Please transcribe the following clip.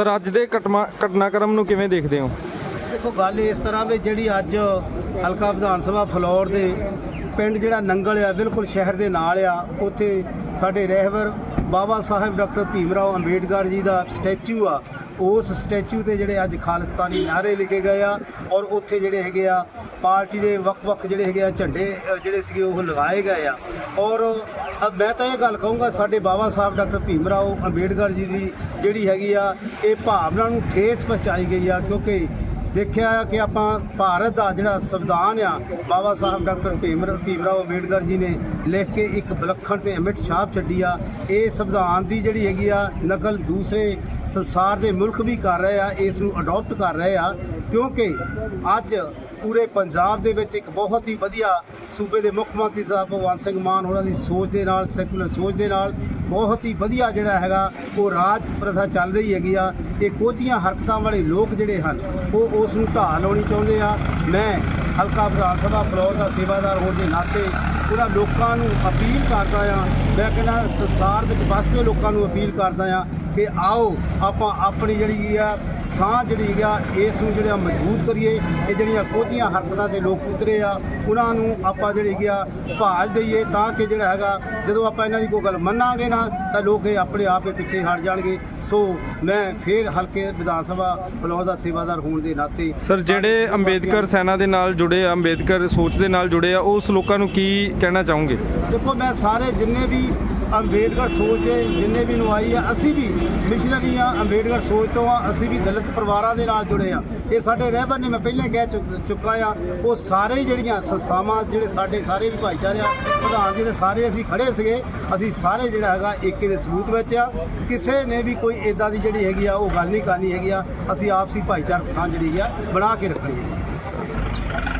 Sir, ਅੱਜ ਦੇ ਘਟਨਾ ਘਟਨਾਕ੍ਰਮ ਨੂੰ ਕਿਵੇਂ ਦੇਖਦੇ ਹੋ? ਦੇਖੋ, ਗੱਲ ਇਸ ਤਰ੍ਹਾਂ ਵੀ ਜਿਹੜੀ ਅੱਜ ਹਲਕਾ ਵਿਧਾਨ ਸਭਾ ਫਲੌਰ ਦੇ ਪਿੰਡ ਜਿਹੜਾ ਨੰਗਲ ਆ, ਬਿਲਕੁਲ ਸ਼ਹਿਰ ਦੇ ਨਾਲ ਆ, ਉੱਥੇ ਸਾਡੇ ਰਹਿਬਰ ਬਾਬਾ ਸਾਹਿਬ ਡਾਕਟਰ ਭੀਮ ਰਾਓ ਅੰਬੇਡਕਰ ਜੀ ਦਾ ਸਟੈਚੂ ਆ ਉਸ ਸਟੈਚੂ ਤੇ ਜਿਹੜੇ ਅੱਜ ਖਾਲਿਸਤਾਨੀ ਨਾਅਰੇ ਲਿਖੇ ਗਏ ਆ ਔਰ ਉੱਥੇ ਜਿਹੜੇ ਹੈਗੇ ਆ ਪਾਰਟੀ ਦੇ ਵੱਖ-ਵੱਖ ਜਿਹੜੇ ਹੈਗੇ ਆ ਝੰਡੇ ਜਿਹੜੇ ਸੀਗੇ ਉਹ ਲਗਾਏ ਗਏ ਆ। ਔਰ ਮੈਂ ਤਾਂ ਇਹ ਗੱਲ ਕਹੂੰਗਾ, ਸਾਡੇ ਬਾਬਾ ਸਾਹਿਬ ਡਾਕਟਰ ਭੀਮ ਰਾਓ ਅੰਬੇਡਕਰ ਜੀ ਦੀ ਜਿਹੜੀ ਹੈਗੀ ਆ, ਇਹ ਭਾਵਨਾ ਨੂੰ ਠੇਸ ਪਹੁੰਚਾਈ ਗਈ ਆ ਕਿਉਂਕਿ ਦੇਖਿਆ ਕਿ ਆਪਾਂ ਭਾਰਤ ਦਾ ਜਿਹੜਾ ਸੰਵਿਧਾਨ ਆ, ਬਾਬਾ ਸਾਹਿਬ ਡਾਕਟਰ ਭੀਮ ਭੀਮ ਰਾਓ ਅੰਬੇਡਕਰ ਜੀ ਨੇ ਲਿਖ ਕੇ ਇੱਕ ਵਿਲੱਖਣ ਤੇ ਅਮਿਟ ਛਾਪ ਛੱਡੀ ਆ। ਇਹ ਸੰਵਿਧਾਨ ਦੀ ਜਿਹੜੀ ਹੈਗੀ ਆ, ਨਕਲ ਦੂਸਰੇ ਸੰਸਾਰ ਦੇ ਮੁਲਕ ਵੀ ਕਰ ਰਹੇ ਆ, ਇਸ ਨੂੰ ਅਡਾਪਟ ਕਰ ਰਹੇ ਆ, ਕਿਉਂਕਿ ਅੱਜ ਪੂਰੇ ਪੰਜਾਬ ਦੇ ਵਿੱਚ ਇੱਕ ਬਹੁਤ ਹੀ ਵਧੀਆ ਸੂਬੇ ਦੇ ਮੁੱਖ ਮੰਤਰੀ ਸਾਹਿਬ ਭਗਵੰਤ ਸਿੰਘ ਮਾਨ ਉਹਨਾਂ ਦੀ ਸੋਚ ਦੇ ਨਾਲ ਸੈਕੂਲਰ ਸੋਚ ਦੇ ਨਾਲ ਬਹੁਤ ਹੀ ਵਧੀਆ ਜਿਹੜਾ ਹੈਗਾ, ਉਹ ਰਾਜ ਪ੍ਰਥਾ ਚੱਲ ਰਹੀ ਹੈਗੀ ਆ। ਇਹ ਕੋਝੀਆਂ ਹਰਕਤਾਂ ਵਾਲੇ ਲੋਕ ਜਿਹੜੇ ਹਨ, ਉਹ ਉਸ ਨੂੰ ਢਾਹ ਲਾਉਣੀ ਚਾਹੁੰਦੇ ਆ। ਮੈਂ ਹਲਕਾ ਵਿਧਾਨ ਸਭਾ ਫਲੋਰ ਦਾ ਸੇਵਾਦਾਰ ਹੋਣ ਦੇ ਨਾਤੇ ਉਹਨਾਂ ਲੋਕਾਂ ਨੂੰ ਅਪੀਲ ਕਰਦਾ ਆ। ਮੈਂ ਕਹਿੰਦਾ ਸੰਸਾਰ ਵਿੱਚ ਵਸਦੇ ਲੋਕਾਂ ਨੂੰ ਅਪੀਲ ਕਰਦਾ ਆ ਕਿ ਆਓ ਆਪਾਂ ਆਪਣੀ ਜਿਹੜੀ ਆ ਸਾਹ ਜਿਹੜੀ ਆ ਇਸ ਨੂੰ ਜਿਹੜਾ ਮਜ਼ਬੂਤ ਕਰੀਏ। ਇਹ ਜਿਹੜੀਆਂ ਕੋਝੀਆਂ ਹਰਕਤਾਂ ਦੇ ਲੋਕ ਉਤਰੇ ਆ ਉਹਨਾਂ ਨੂੰ ਆਪਾਂ ਜਿਹੜੀ ਗਿਆ ਭਾਜ ਦਈਏ ਤਾਂ ਕਿ ਜਿਹੜਾ ਹੈਗਾ ਜਦੋਂ ਆਪਾਂ ਇਹਨਾਂ ਦੀ ਕੋਈ ਗੱਲ ਮੰਨਾਂਗੇ ਨਾ ਤਾਂ ਲੋਕ ਇਹ ਆਪਣੇ ਆਪ ਹੀ ਪਿੱਛੇ ਹਟ ਜਾਣਗੇ। ਸੋ ਮੈਂ ਫੇਰ ਹਲਕੇ ਵਿਧਾਨ ਸਭਾ ਫਲੋਰ ਦਾ ਸੇਵਾਦਾਰ ਹੋਣ ਦੇ ਨਾਤੇ ਸਰ ਜਿਹੜੇ ਅੰਬੇਦਕਰ ਸੈਨਾ ਦੇ ਨਾਲ ਜੁੜੇ ਆ ਅੰਬੇਦਕਰ ਸੋਚ ਦੇ ਨਾਲ ਜੁੜੇ ਆ ਉਸ ਲੋਕਾਂ ਨੂੰ ਕੀ ਕਹਿਣਾ ਚਾਹੋਗੇ? ਦੇਖੋ ਮੈਂ ਸਾਰੇ ਜਿੰਨੇ ਵੀ ਅੰਬੇਡਕਰ ਸੋਚ ਦੇ ਜਿੰਨੇ ਵੀ ਨੁਆਈ ਆ, ਅਸੀਂ ਵੀ ਮਿਸ਼ਨਰੀ ਆ, ਅੰਬੇਡਕਰ ਸੋਚ ਤੋਂ ਆ, ਅਸੀਂ ਵੀ ਦਲਿਤ ਪਰਿਵਾਰਾਂ ਦੇ ਨਾਲ ਜੁੜੇ ਆ। ਇਹ ਸਾਡੇ ਰਹਿਬਰ ਨੇ ਮੈਂ ਪਹਿਲਾਂ ਕਹਿ ਚੁੱਕ- ਚੁੱਕਾ ਆ, ਉਹ ਸਾਰੇ ਜਿਹੜੀਆਂ ਸੰਸਥਾਵਾਂ, ਜਿਹੜੇ ਸਾਡੇ ਸਾਰੇ ਵੀ ਭਾਈਚਾਰੇ ਆ, ਪ੍ਰਧਾਨ ਜੀ ਦੇ ਸਾਰੇ ਅਸੀਂ ਖੜੇ ਸੀਗੇ, ਅਸੀਂ ਸਾਰੇ ਜਿਹੜਾ ਹੈਗਾ ਏਕੇ ਦੇ ਸਬੂਤ ਵਿੱਚ ਆ। ਕਿਸੇ ਨੇ ਵੀ ਕੋਈ ਇਦਾਂ ਦੀ ਜਿਹੜੀ ਹੈਗੀ ਆ, ਉਹ ਗੱਲ ਨਹੀਂ ਕਰਨੀ ਹੈਗੀ ਆ, ਅਸੀਂ ਆਪਸੀ ਭਾਈਚਾਰਕ ਸਾਂਝ ਜਿਹੜੀ ਆ, ਬਣਾ ਕੇ ਰੱਖਣੀ ਹੈ